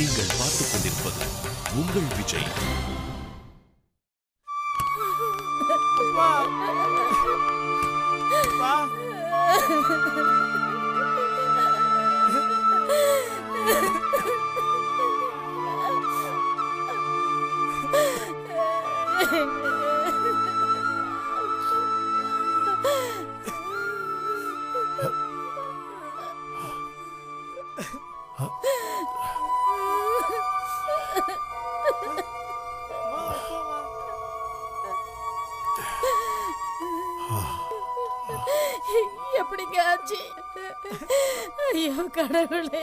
நீங்கள் பார்த்துக் கொண்டிருப்பது உங்கள் விஜய் Ha ha ha! எப்படிங்க ஆச்சு ஐயோ கடவுளே.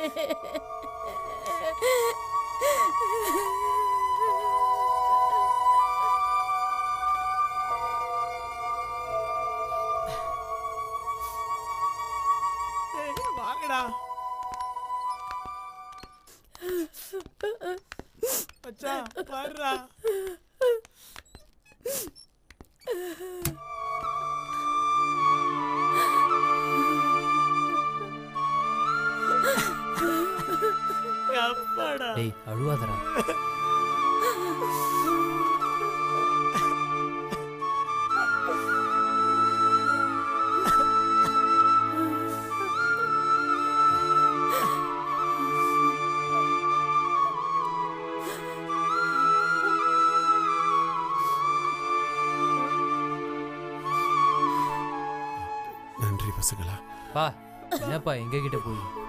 என்னப்பா எங்க கிட்ட போய்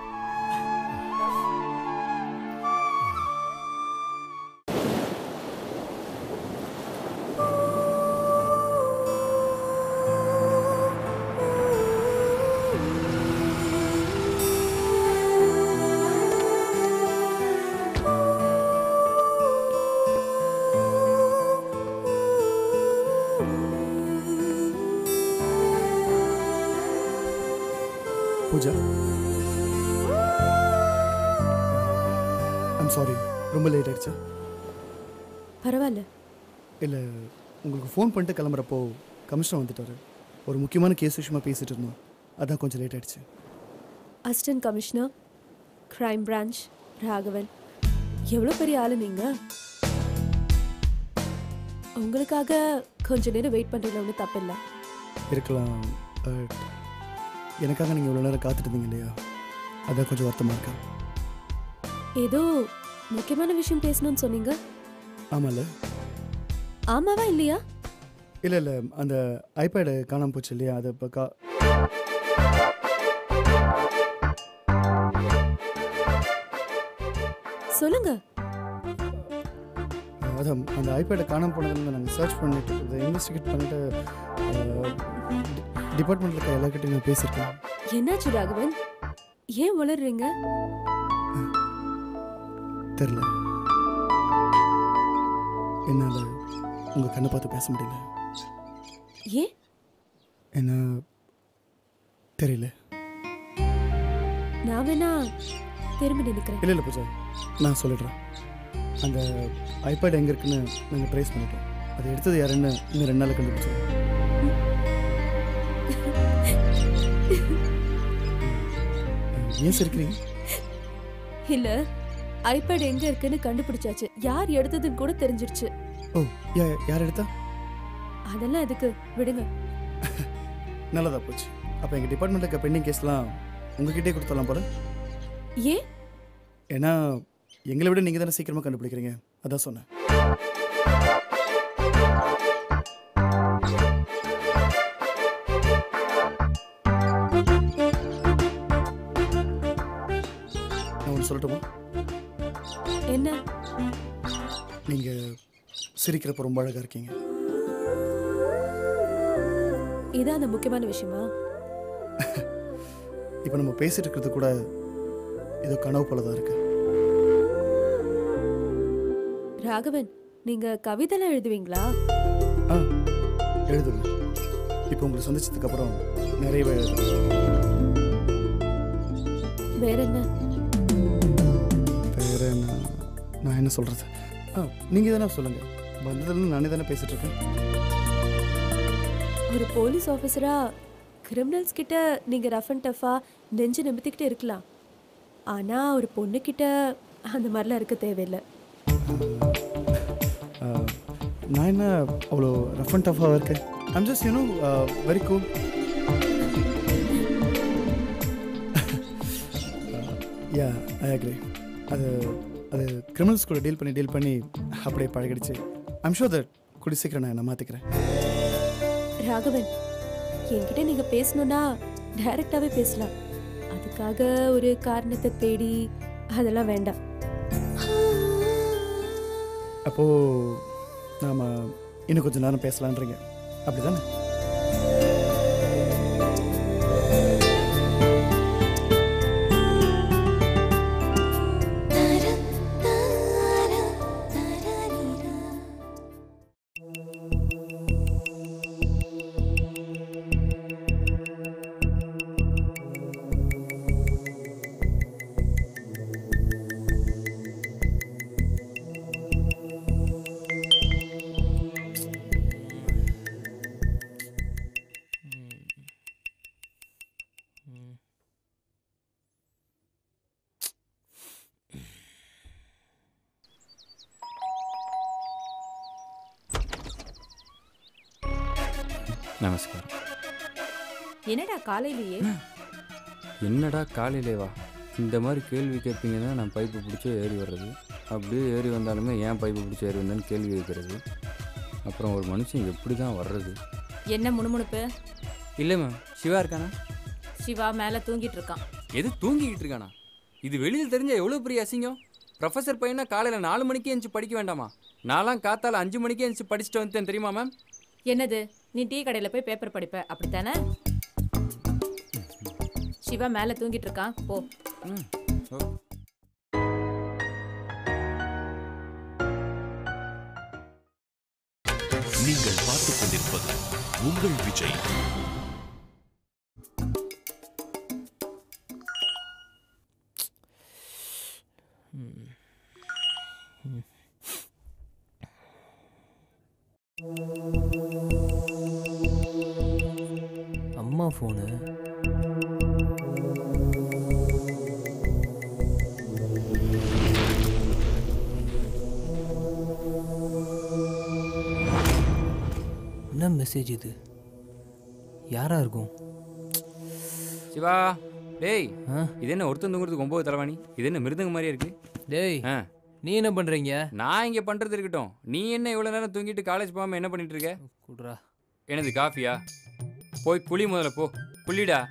பூஜா. ஐம் சாரி ரொம்ப லேட் ஆயிடுச்சு. பரவாயில்ல. இல்லை உங்களுக்கு ஃபோன் பண்ணிட்டு கிளம்புறப்போ கமிஷனர் வந்துட்டாரு. ஒரு முக்கியமான கேஸ் விஷயமா பேசிட்டு இருந்தோம். அதான் கொஞ்சம் லேட் ஆயிடுச்சு. Assistant commissioner crime branch Raghavan எவ்வளோ பெரிய ஆளு நீங்க? உங்களுக்காக கொஞ்ச நேரம் வெயிட் பண்ணுறதுல ஒன்றும் தப்பில்லை. இருக்கலாம் பட் எனக்காக நீங்கள் இவ்வளோ நேரம் காத்துட்டு இருந்தீங்க இல்லையா? அதான் கொஞ்சம் வருத்தமாக இருக்கா. ஏதோ முக்கியமான விஷயம் பேசணும்னு சொன்னீங்க. ஆமாம்ல ஆமாவா இல்லையா? இல்லை இல்லை. அந்த ஐபேடு காணாமல் போச்சு இல்லையா? அதை இப்போ கா சொல்லுங்க. அதான் அந்த ஐபேடை காணாமல் போனதுலேருந்து நாங்கள் சர்ச் பண்ணிட்டு இன்வெஸ்டிகேட் பண்ணிட்டு டிபார்ட்மெண்ட்டில் இருக்க எல்லாருக்கிட்டையும் நான் பேசியிருக்கேன். என்னாச்சு ராகவன்? ஏன் வளர்றீங்க? தெரில என்னால் உங்கள் கண்ணை பார்த்து பேச முடியல. ஏன்? என்ன தெரியல. நான் வேணா திரும்பி நினைக்கிறேன். இல்லை இல்லை பூஜா நான் சொல்லிடுறேன். அந்த ஐபேட் எங்கே இருக்குன்னு நாங்கள் ட்ரேஸ் பண்ணிட்டோம். அதை எடுத்தது யாருன்னு இன்னும் ரெண்டு நாள் கண்டுபிடிச்சோம் ஏன் சிரிக்கிறீங்க? இல்ல ஐபேட் எங்க இருக்குன்னு கண்டுபிடிச்சாச்சு. யார் எடுத்ததுன்னு கூட தெரிஞ்சிருச்சு. ஓ யார் எடுத்தா? அதெல்லாம் எதுக்கு? விடுங்க. நல்லதா போச்சு. அப்போ எங்கள் டிபார்ட்மெண்ட்டில் இருக்க பெண்டிங் கேஸ்லாம் உங்ககிட்டே கொடுத்துடலாம் போல. ஏன்? ஏன்னா எங்களை விட நீங்கள் தானே சீக்கிரமாக கண்டுபிடிக்கிறீங்க. அதான் சொன்னேன். சொல்லட்டுமா? என்ன? நீங்கள் சிரிக்கிறப்ப ரொம்ப அழகாக இருக்கீங்க. இதான் அந்த முக்கியமான விஷயமா? இப்போ நம்ம பேசிட்டு இருக்கிறது கூட ஏதோ கனவு போல தான் இருக்கு. ராகவன் நீங்க கவிதைலாம் எழுதுவீங்களா? ஆ எழுதுங்க இப்போ உங்களை சந்திச்சதுக்கு அப்புறம் நிறையவே எழுதுறேன் வேற என்ன? நான் என்ன சொல்கிறது ஆ நீங்கள் தானே சொல்லுங்கள் வந்ததுலேருந்து நானே தானே பேசிகிட்டு இருக்கேன் ஒரு போலீஸ் ஆஃபீஸரா கிரிமினல்ஸ் கிட்ட நீங்க ரஃப் அண்ட் டஃபா நெஞ்சு நிமித்திக்கிட்டு இருக்கலாம். ஆனா ஒரு பொண்ணு கிட்ட அந்த மாதிரிலாம் இருக்க தேவையில்லை. நான் என்ன அவ்வளோ ரஃப் அண்ட் டஃபாக இருக்கேன் I'm just you know very cool yeah I agree அது அது கிரிமினல்ஸ் கூட டீல் பண்ணி டீல் பண்ணி அப்படியே பழகிடுச்சு. ஐம் ஷோர் தட் கூடி சீக்கிரம் நான் என்ன மாற்றிக்கிறேன் ராகவன் என்கிட்ட நீங்க பேசணும்னா டைரக்டாவே பேசலாம். அதுக்காக ஒரு காரணத்தை தேடி அதெல்லாம் வேண்டாம். அப்போது நாம் இன்னும் கொஞ்சம் நேரம் பேசலான்றீங்க அப்படி தானே நமஸ்காரம் என்னடா காலையிலேயே? என்னடா காலையிலே வா இந்த மாதிரி கேள்வி கேட்பீங்கன்னா நான் பைப்பு பிடிச்சி ஏறி வர்றது. அப்படியே ஏறி வந்தாலுமே ஏன் பைப்பு பிடிச்சி ஏறி வந்தேன்னு கேள்வி கேட்குறது. அப்புறம் ஒரு மனுஷன் எப்படி தான் வர்றது? என்ன முணுமுணுப்பு? இல்லை மேம் சிவா இருக்கானா? சிவா மேல தூங்கிட்டு இருக்கான். எது தூங்கிக்கிட்டு இருக்கானா? இது வெளியில் தெரிஞ்ச எவ்வளோ பெரிய அசிங்கம்? ப்ரொஃபஸர் பையனா காலையில் நாலு மணிக்கே எழுந்துச்சு படிக்க வேண்டாமா? நான்லாம் காத்தால அஞ்சு மணிக்கே எழுந்துச்சு படிச்சுட்டு வந்துட்டேன் தெரியுமா மேம்? என்னது? நீ டீ கடையில போய் பேப்பர் படிப்ப. அப்படித்தானே? சிவா மேல தூங்கிட்டு இருக்கான். போ. ம் ஓ. அம்மா ஃபோனு என்ன மெசேஜ் இது யாரா இருக்கும் சிவா டேய் இது என்ன ஒருத்தன் தூங்குறதுக்கு ஒம்பது தலைவாணி இது என்ன மிருதங்க மாதிரியே இருக்கு? டேய் ஆ. நீ என்ன பண்றீங்க? நான் இங்கே பண்ணுறது இருக்கட்டும். நீ என்ன இவ்வளோ நேரம் தூங்கிட்டு காலேஜ் போகாமல் என்ன பண்ணிட்டு இருக்க? குடுறா. என்னது காஃபியா போய் குளி முதல்ல போ. குளிடா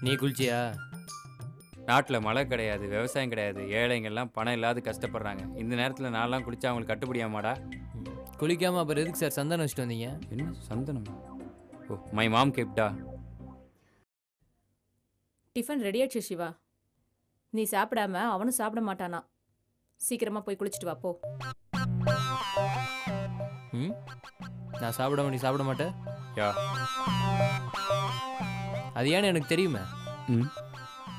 நீ குளிச்சியா? நாட்டில் மழை கிடையாது விவசாயம் கிடையாது ஏழைங்கள்லாம் பணம் இல்லாத கஷ்டப்படுறாங்க. இந்த நேரத்தில் நான்லாம் குளிச்சா அவங்களுக்கு கட்டுப்படியாமாடா? ம். குளிக்காம அப்புறம் எதுக்கு சார் சந்தனம் வச்சுட்டு வந்தீங்க? என்ன சந்தனம்? ஓ மை மாம் கேப்டா. டிஃபன் ரெடி ஆயிடுச்சு சிவா. நீ சாப்பிடாம அவனும் சாப்பிட மாட்டானா? சீக்கிரமா போய் குளிச்சுட்டு வா போ. ம்? நான் சாப்பிடாம நீ சாப்பிட மாட்டே? யா. அது ஏன்னு எனக்கு தெரியுமே. ம்.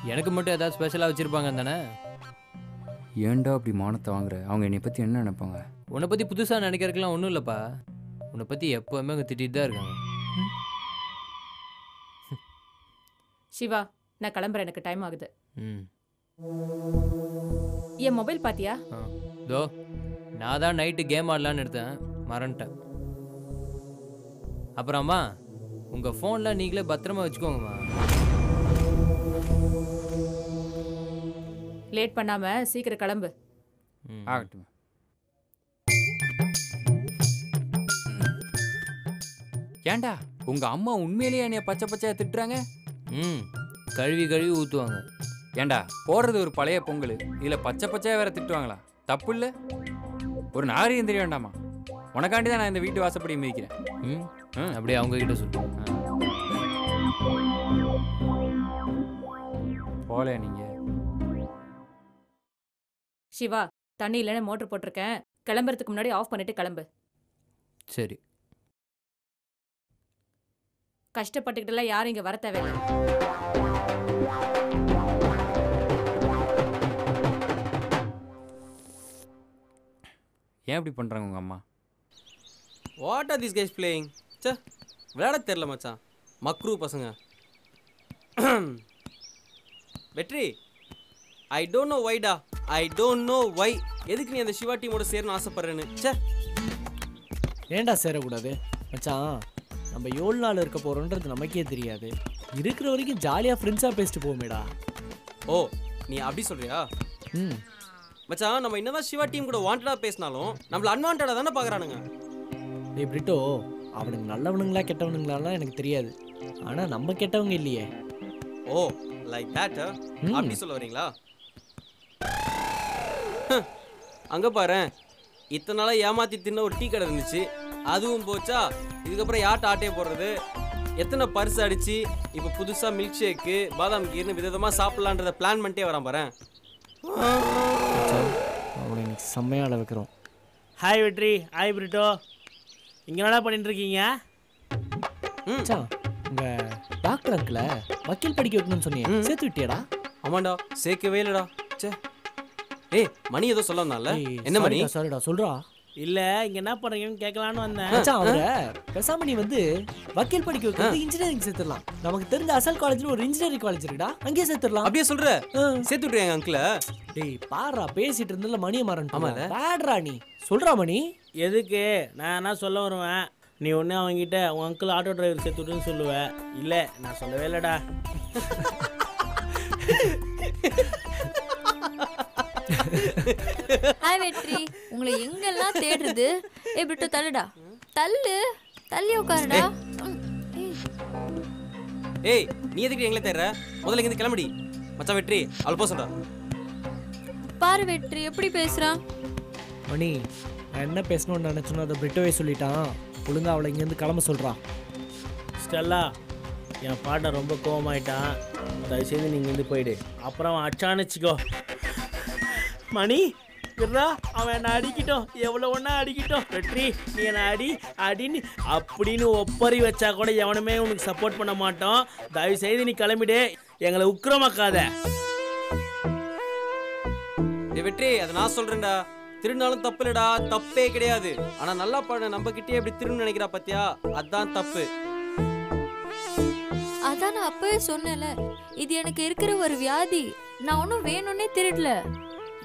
எனக்கு மட்டும் ஏதாவது ஸ்பெஷலாக வச்சுருப்பாங்க தானே? ஏன்டா அப்படி மானத்தை வாங்குற? அவங்க என்னை பற்றி என்ன நினைப்பாங்க? உன்னை பற்றி புதுசாக நினைக்கிறதுக்கெல்லாம் ஒன்றும் இல்லைப்பா. உன்னை பற்றி எப்போவுமே அங்கே திட்டிட்டு தான் இருக்காங்க. சிவா நான் கிளம்புறேன். எனக்கு டைம் ஆகுது. ம். என் மொபைல் பாத்தியா? தோ நான் தான் நைட்டு கேம் ஆடலான்னு எடுத்தேன். மறந்துட்டேன். அப்புறம்மா உங்கள் ஃபோனில் நீங்களே பத்திரமா வச்சுக்கோங்கம்மா. லேட் பண்ணாம சீக்கிரம் கிளம்பு. ம். ஆகட்டும். ஏன்டா உங்க அம்மா உண்மையிலேயே என்னைய பச்சை பச்சையா திட்டுறாங்க? ம் கழுவி கழுவி ஊற்றுவாங்க ஏன்டா போடுறது ஒரு பழைய பொங்கல் இதுல பச்சை பச்சையா வேற திட்டுவாங்களா? தப்பு இல்ல? ஒரு நாகரிகம் தெரிய வேண்டாமா? உனக்காண்டி தான் நான் இந்த வீட்டு வாசப்படி மிதிக்கிறேன். ம்? ம். அப்படியே அவங்க கிட்ட சொல்லு. போல நீங்க? சிவா தண்ணி இல்லைன்னு மோட்டர் போட்டிருக்கேன். கிளம்புறதுக்கு முன்னாடி ஆஃப் பண்ணிட்டு கிளம்பு. சரி. கஷ்டப்பட்டுக்கிட்டுலாம் யாரும் இங்க வர தேவையில்லை. ஏன் இப்படி பண்றாங்க உங்க அம்மா? What are this guys playing சே விளையாட தெரில மச்சான். மக்ரூ பசங்க. வெற்றி ஐ டோன்ட் நோ வைடா ஐ டோன்ட் நோ வை எதுக்கு நீ அந்த சிவா டீமோட சேரணும்னு ஆசைப்படுறேன்னு? ச்சே. ஏன்டா சேரக்கூடாது? மச்சான் நம்ம எவ்வளோ நாள் இருக்க போகிறோன்றது நமக்கே தெரியாது. இருக்கிற வரைக்கும் ஜாலியாக ஃப்ரெண்ட்ஸாக பேசிட்டு போவோமேடா. ஓ நீ அப்படி சொல்றியா? ம். மச்சான் நம்ம என்னதான் சிவா டீம் கூட வாண்டடா பேசினாலும் நம்மள அன்வான்டா தானே பாக்குறானுங்க. டேய் பிரிட்டோ அவனுங்க நல்லவனுங்களா கெட்டவனுங்களாலாம் எனக்கு தெரியாது. ஆனால் நம்ம கெட்டவங்க இல்லையே. Oh like that. அப்படி சொல்ல வரீங்களா? அங்க பாரு. இத்தனை நாளா ஏமாத்தி தின்ன ஒரு டீ கடை இருந்துச்சு. அதுவும் போச்சா? இதுக்கப்புறம் யார்ட்ட ஆட்டையை போடுறது? எத்தனை பர்ஸ் அடிச்சு இப்போ புதுசா மில்க் ஷேக்கு பாதாம் கீர்னு விதவிதமா சாப்பிடலான்றத பிளான் பண்ணிட்டே வரான் பாரு. அவனை இன்னைக்கு வைக்கிறோம் ஹாய் வெற்றி. ஹாய் பிரிட்டோ. இங்கே என்னடா பண்ணிட்டு இருக்கீங்க ம். மச்சான் உங்கள் டாக்டர் அங்கிள வக்கீல் படிக்க வைக்கணும்னு சொன்னீங்க. சேர்த்து விட்டியாடா? ஆமாண்டா சேர்க்கவே இல்லடா. ச்சே. ஏய் மணி ஏதோ சொல்ல வந்தான்ல என்ன மணி? சாரிடா சொல்றா. இல்லை இங்கே என்ன பண்ணுறீங்கன்னு கேட்கலான்னு வந்தேன். மச்சான் அவரை பேசாம நீ வந்து வக்கீல் படிக்க வைக்கிறது இன்ஜினியரிங் சேர்த்துடலாம். நமக்கு தெரிஞ்ச அசல் காலேஜ்ல ஒரு இன்ஜினியரிங் காலேஜ் இருக்குடா. அங்கேயே சேர்த்துடலாம். அப்படியே சொல்ற. சேர்த்து விட்டுருங்க அங்கிள டேய் பாடுறா பேசிட்டு இருந்தல மணிய மாறன் ஆமால. பாடுறா நீ. சொல்றா மணி. எதுக்கு? நான் என்ன சொல்ல வருவேன்? நீ ஒன்று அவங்ககிட்ட உன் அங்கிள் ஆட்டோ டிரைவர் சேர்த்து விட்டுன்னு சொல்லுவேன் இல்லை நான் சொல்லவே இல்லைடா. ஹாய் வெற்றி. உங்களை எங்கெல்லாம் தேடுறது? ஏ பிட்டு தள்ளுடா. தள்ளு. தள்ளி உட்காருடா. ஏய், நீ எதுக்கு எங்களை தேடுற? முதல்ல இங்க கிளம்படி. மச்சான் வெற்றி அவள் போக சொல்றா. பாரு வெற்றி எப்படி பேசுறான்? மணி நான் என்ன பேசணும்னு நினைச்சோன்னு அதை பிரிட்டோவே சொல்லிட்டான். ஒழுங்கா அவளை இங்கேருந்து கிளம்ப சொல்றான் ஸ்டெல்லா என் பாட்டை ரொம்ப கோவமாயிட்டான். தயவுசெய்து நீங்கள் இருந்து போயிடு. அப்புறம் வச்சுக்கோ மணி இருடா அவன் என்னை அடிக்கட்டும். எவ்வளோ ஒன்றா அடிக்கட்டும். வெற்றி நீ என்னை அடி அடின்னு அப்படின்னு ஒப்பறி வச்சா கூட எவனுமே உனக்கு சப்போர்ட் பண்ண மாட்டோம் தயவு செய்து நீ கிளம்பிடு. எங்களை உக்கிரமாக்காத. வெற்றி அதை நான் சொல்றேன்டா. திருநாளும் தப்பு இல்லடா தப்பே கிடையாது. ஆனா நல்லா பாடு நம்ம கிட்டே எப்படி திருன்னு நினைக்கிறா பாத்தியா? அதான் தப்பு. அதான் நான் அப்பவே சொன்னேன்ல இது எனக்கு இருக்கிற ஒரு வியாதி. நான் ஒன்றும் வேணும்னே திருடல.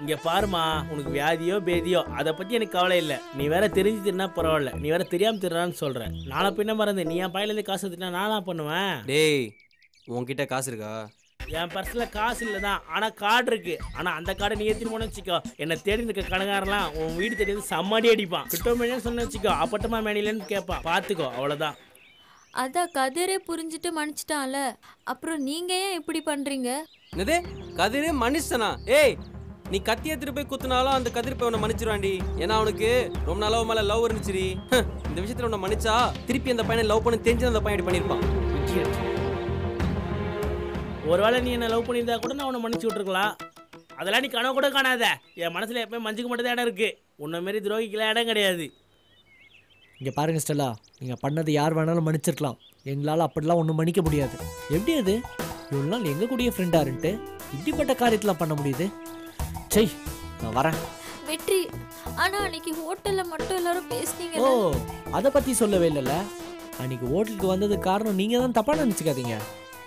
இங்கே பாருமா உனக்கு வியாதியோ பேதியோ அதை பற்றி எனக்கு கவலை இல்லை. நீ வேற தெரிஞ்சு தின்னா பரவாயில்ல. நீ வேற தெரியாமல் திருறான்னு சொல்கிறேன் நாளை பின்ன மறந்து நீ என் பையிலேருந்து காசு தின்னா நான் என்ன பண்ணுவேன்? டேய் உன்கிட்ட காசு இருக்கா? என் பர்ஸில் காசு இல்லை தான் ஆனால் கார்டு இருக்கு. ஆனால் அந்த கார்டை நீ ஏற்றி போன வச்சுக்கோ. என்னை தேடி இருக்க கணக்காரெல்லாம் உன் வீடு தேடி வந்து செம்மடி அடிப்பான். கிட்டோ மேனு சொன்ன வச்சுக்கோ. அப்பட்டமா மேனிலன்னு கேட்பான். பார்த்துக்கோ அவ்வளோதான் அதான் கதிரே புரிஞ்சுட்டு மன்னிச்சிட்டான்ல. அப்புறம் நீங்க ஏன் இப்படி பண்றீங்க? என்னது? கதிரு மனுஷனா ஏய் நீ கத்தி எடுத்துட்டு போய் குத்துனாலும் அந்த கதிர் போய் உன்னை மன்னிச்சிருவான்டி. ஏன்னா அவனுக்கு ரொம்ப நாளா உன் மேல லவ் இருந்துச்சுடி. ஹ், இந்த விஷயத்துல உன்னை மன்னிச்சா திருப்பி அந்த பையனை லவ் பண்ணி தெரிஞ்சு அந்த பையன் இப்படி பண்ணியிருப்பான். ஒருவேளை நீ என்ன லவ் பண்ணியிருந்தா கூட நான் உன்னை மன்னிச்சு விட்ருக்கலாம் அதெல்லாம் நீ கனவு கூட காணாத. என் மனசில் எப்பயும் மஞ்சுக்கு மட்டும் தான் இடம் இருக்கு. உன்னை மாரி துரோகிக்கெல்லாம் இடம் கிடையாது. இங்கே பாருங்க ஸ்டெல்லா நீங்கள் பண்ணது யார் வேணாலும் மன்னிச்சிருக்கலாம். எங்களால் அப்படிலாம் ஒன்றும் மன்னிக்க முடியாது. எப்படி அது? இவ்வளோ நாள் எங்கள் கூடிய ஃப்ரெண்டாக இருந்துட்டு இப்படிப்பட்ட காரியத்தெலாம் பண்ண முடியுது? சை நான் வரேன். வெற்றி ஆனா அன்னைக்கு ஹோட்டல்ல மட்டும் எல்லாரும் ஓ பேசுனீங்கல்ல அதை பற்றி சொல்லவே இல்லைல்ல. அன்னைக்கு ஹோட்டலுக்கு வந்ததுக்கு காரணம் நீங்கள் தான் தப்பாக நினச்சிக்காதீங்க.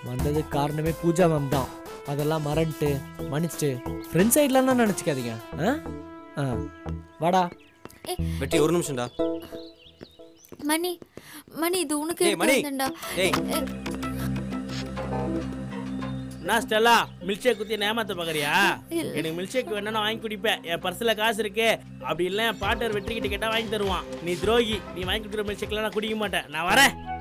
வந்ததுக்கு காரணமே பூஜா மேம் தான். அதெல்லாம் மறந்துட்டு மன்னிச்சிட்டு ஃப்ரெண்ட் சைட்லாம் தான் நினச்சிக்காதீங்க. ஆ? ஆ. வாடா. வெற்றி ஒரு நிமிஷம்டா. மணி மணி இது உனக்கு ஏய். எடுத்துடா நான் ஸ்டெல்லா மில்க் ஷேக் குத்தி ஏமாத்த பார்க்குறியா. எனக்கு மில்க் ஷேக் வேணா நான் வாங்கி குடிப்பேன். என் பர்ஸில் காசு இருக்கு. அப்படி இல்லை என் பாட்டர் வெற்றி கிட்ட கேட்டால் வாங்கி தருவான். நீ துரோகி. நீ வாங்கி கொடுக்குற மில்க் ஷேக்லாம் நான் குடிக்க மாட்டேன். நான் வரேன்.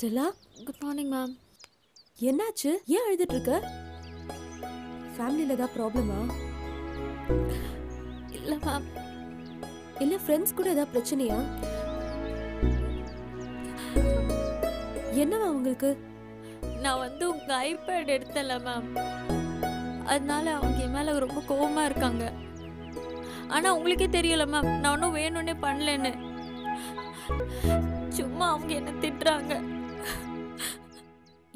ஸ்டெல்லா? குட் மார்னிங் மேம் என்னாச்சு? ஏன் அழுதுட்டு இருக்க? ஃபேமிலியில் ஏதாவது ப்ராப்ளமா இல்லை மேம் இல்ல ஃப்ரெண்ட்ஸ் கூட ஏதாவது பிரச்சனையா? என்னவா உங்களுக்கு? நான் வந்து உங்க ஐபேட் எடுத்தல மேம் அதனால அவங்க என் மேல ரொம்ப கோவமா இருக்காங்க. ஆனா உங்களுக்கே தெரியல மேம் நான் ஒன்றும் வேணும்னே பண்ணலன்னு. சும்மா அவங்க என்ன திட்டுறாங்க.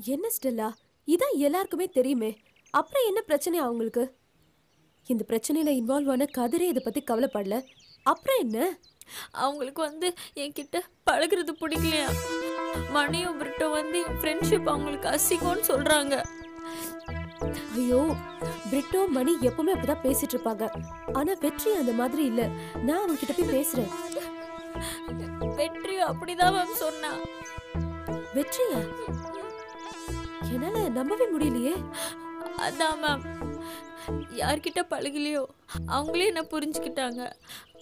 என்ன ஸ்டெல்லா? இதான் எல்லாருக்குமே தெரியுமே. அப்புறம் என்ன பிரச்சனை அவங்களுக்கு? இந்த பிரச்சனையில இன்வால்வ் ஆன கதிரே இதை பத்தி கவலைப்படல. அப்புறம் என்ன? அவங்களுக்கு வந்து என்கிட்ட பழகுறது பிடிக்கலையா? மணியும் பிரிட்டோ வந்து என் ஃப்ரெண்ட்ஷிப் அவங்களுக்கு அசிங்கம்னு சொல்றாங்க. ஐயோ பிரிட்டோ மணி எப்பவுமே அப்படிதான் பேசிட்டு இருப்பாங்க. ஆனா வெற்றி அந்த மாதிரி இல்ல. நான் அவங்க கிட்ட போய் பேசுறேன். வெற்றி அப்படிதான் மேம் சொன்னா. வெற்றியா? என்னால நம்பவே முடியலையே. அதான் மேம் யார்கிட்ட பழகலையோ அவங்களே என்ன புரிஞ்சுக்கிட்டாங்க.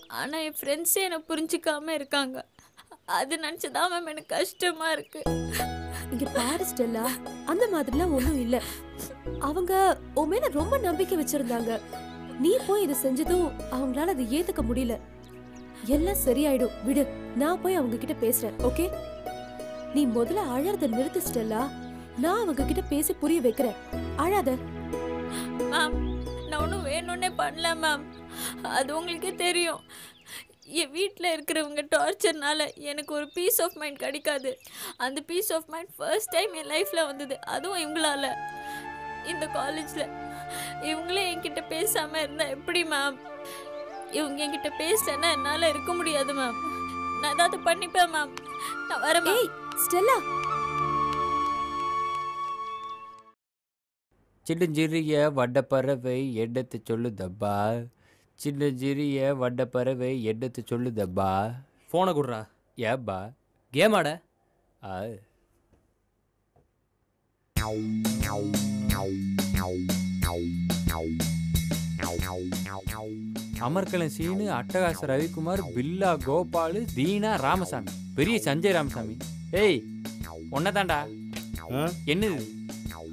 ஆனால் என் ஃப்ரெண்ட்ஸே என்னை புரிஞ்சுக்காம இருக்காங்க. அது நினச்சிதான் மேம் எனக்கு கஷ்டமா இருக்கு. இங்க பாரு ஸ்டெல்லா அந்த மாதிரிலாம் ஒன்றும் இல்லை. அவங்க உன் மேல ரொம்ப நம்பிக்கை வச்சிருந்தாங்க. நீ போய் இதை செஞ்சதும் அவங்களால அதை ஏத்துக்க முடியல. எல்லாம் சரியாயிடும். விடு நான் போய் அவங்க கிட்ட பேசுறேன் ஓகே நீ முதல்ல அழறத நிறுத்து ஸ்டெல்லா. நான் அவங்க கிட்ட பேசி புரிய வைக்கிறேன். அழாத. மேம் நான் ஒன்றும் வேணும்னே பண்ணல மேம். அது உங்களுக்கே தெரியும். என் வீட்டில் இருக்கிறவங்க டார்ச்சர்னால எனக்கு ஒரு பீஸ் ஆஃப் மைண்ட் கிடைக்காது. அந்த peace of mind first time என் லைஃப்பில் வந்தது. அதுவும் இவங்களால. இந்த காலேஜில் இவங்களே என்கிட்ட பேசாமல் இருந்தால் எப்படி மேம்? இவங்க என்கிட்ட பேசலன்னா என்னால் இருக்க முடியாது மேம். நான் ஏதாவது பண்ணிப்பேன் மேம். நான் வரேன் ஸ்டெல்லா. சின்னஞ்சிறிய வட்டப்பறவை எண்ணத்தை சொல்லுதப்பா? சின்னஞ்சிறிய வட்டப்பறவை எண்ணத்தை சொல்லுதப்பா? ஃபோனை குடுறா. ஏப்பா கேம் ஆட ஆ. அமர்கலம் சீனு அட்டகாச ரவிக்குமார் பில்லா கோபாலு தீனா ராமசாமி. பெரிய சஞ்சய் ராமசாமி. ஏய் ஒன்னதாண்டா என்னது?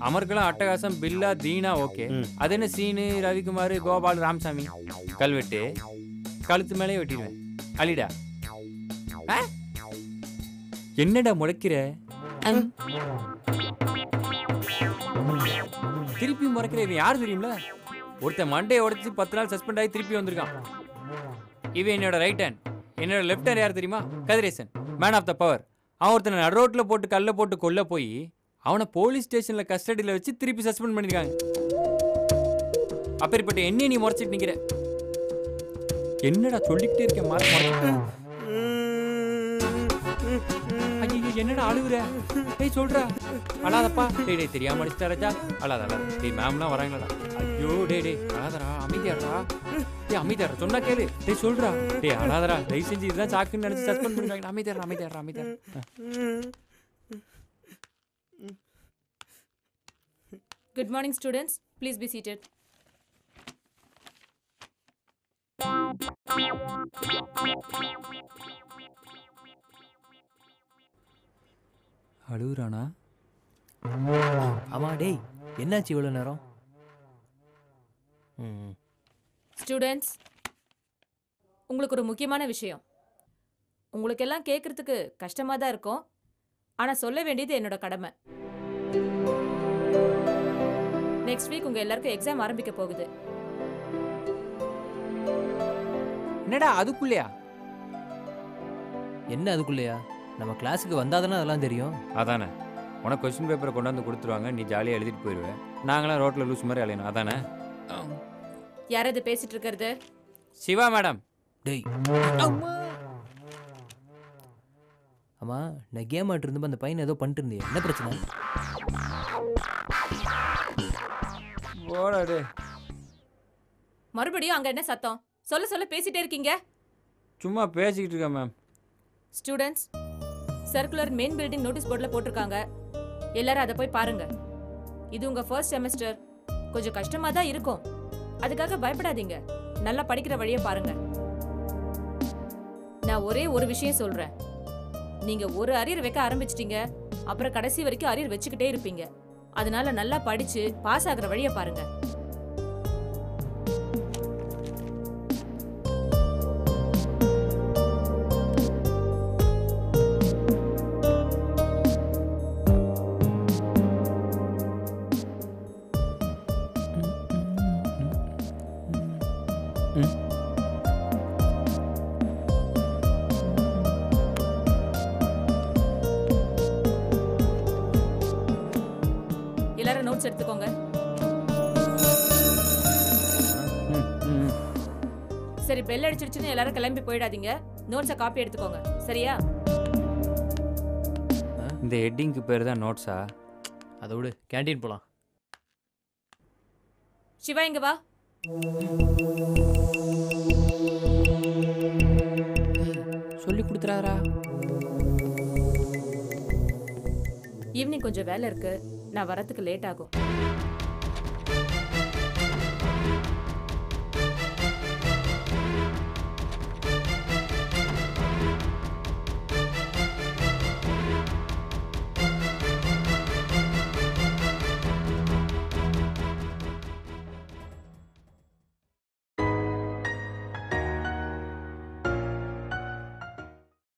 அமர்கலம் அட்டகாசம் பில்லா தீனா ஓகே. அது என்ன சீனு ரவிக்குமார் கோபால் ராமசாமி? கல்வெட்டு. கழுத்து மேலே வெட்டிடுவேன். அலிடா? என்னடா முளைக்கிற? திருப்பி முறைக்கிற இவன் யார் தெரியும்ல? ஒருத்தன் மண்டையை உடைச்சு பத்து நாள் சஸ்பெண்ட் ஆகி திருப்பி வந்திருக்கான். இவன் என்னோட ரைட் ஹேண்ட் என்னோட லெஃப்ட் ஹேண்ட் யார் தெரியுமா? Kathiresan. Man of the power அவன் ஒருத்தனை நடு ரோட்ல போட்டு கல்ல போட்டு கொல்ல போய் அவனை போலீஸ் ஸ்டேஷன்ல கஸ்டடியில் வச்சு திருப்பி சஸ்பெண்ட் பண்ணிருக்காங்க. அப்பேற்பட்ட என்ன நீ முறைச்சிட்டு நிக்கிற? என்னடா சொல்லிக்கிட்டே இருக்கேன் மாற என்னடா அழுகுற? டேய் சொல்றா. அழாதப்பா. டேய் டேய் தெரியாம அடிச்சிட்டா ராஜா. அழாத அழாத டேய் மேம்லாம் வராங்களடா. ஐயோ டேய் டேய் அழாதடா. அமைதியாடா. டேய் அமைதியாடா. சொன்னா கேளு. டேய் சொல்றா. டேய் அழாதடா. தயவு செஞ்சு இதுதான் சாக்குன்னு நினைச்சு சஸ்பெண்ட் பண்ணிருக்காங்க. அமைதியாடா அமைதியாடா அமைதியாடா. Good morning students please be seated அழுகுறானா ஆமா டேய் என்னாச்சு இவ்வளோ நேரம்? ம் ஸ்டூடெண்ட்ஸ் உங்களுக்கு ஒரு முக்கியமான விஷயம். உங்களுக்கெல்லாம் கேட்குறதுக்கு கஷ்டமாக தான் இருக்கும். ஆனால் சொல்ல வேண்டியது என்னோட கடமை. நெக்ஸ்ட் வீக் உங்கள் எல்லாருக்கும் எக்ஸாம் ஆரம்பிக்க போகுது. என்னடா அதுக்குள்ளயா? என்ன அதுக்குள்ளேயா? நம்ம கிளாஸுக்கு வந்தாதானே அதெல்லாம் தெரியும்? அதானே. உனக்கு கொஸ்டின் பேப்பரை கொண்டாந்து கொடுத்துருவாங்க நீ ஜாலியாக எழுதிட்டு போயிடுவேன் நாங்களாம் ரோட்டில் லூஸ் மாதிரி அலையணும் அதானே? யாராவது பேசிட்டு இருக்கிறது? சிவா மேடம். டேய். ஆமா நான் கேம் ஆட்டு இருந்தப்ப அந்த பையன் ஏதோ பண்ணிட்டு இருந்தியே. என்ன பிரச்சனை? போடா மறுபடியும் அங்கே என்ன சத்தம்? சொல்ல சொல்ல பேசிட்டே இருக்கீங்க? சும்மா பேசிக்கிட்டு இருக்கேன் ma'am students circular main building notice போர்டில் போட்டிருக்காங்க. எல்லாரும் அதை போய் பாருங்க. இது உங்க ஃபர்ஸ்ட் செமஸ்டர் கொஞ்சம் கஷ்டமா தான் இருக்கும். அதுக்காக பயப்படாதீங்க. நல்லா படிக்கிற வழியை பாருங்க. நான் ஒரே ஒரு விஷயம் சொல்றேன். நீங்க ஒரு அரியர் வைக்க ஆரம்பிச்சிட்டீங்க. அப்புறம் கடைசி வரைக்கும் அரியர் வச்சுக்கிட்டே இருப்பீங்க. அதனால நல்லா படிச்சு பாஸ் ஆகுற வழியை பாருங்க. பெல் அடிச்சிருச்சுன்னு எல்லாரும் கிளம்பி போயிடாதீங்க. நோட்ஸை காப்பி எடுத்துக்கோங்க. சரியா? இந்த ஹெட்டிங்க்கு பேர் தான் நோட்ஸா அதை விடு. கேண்டீன் போகலாம் சிவா இங்க வா. சொல்லி கொடுத்துறாரா? ஈவினிங் கொஞ்சம் வேலை இருக்கு. நான் வரத்துக்கு லேட் ஆகும்.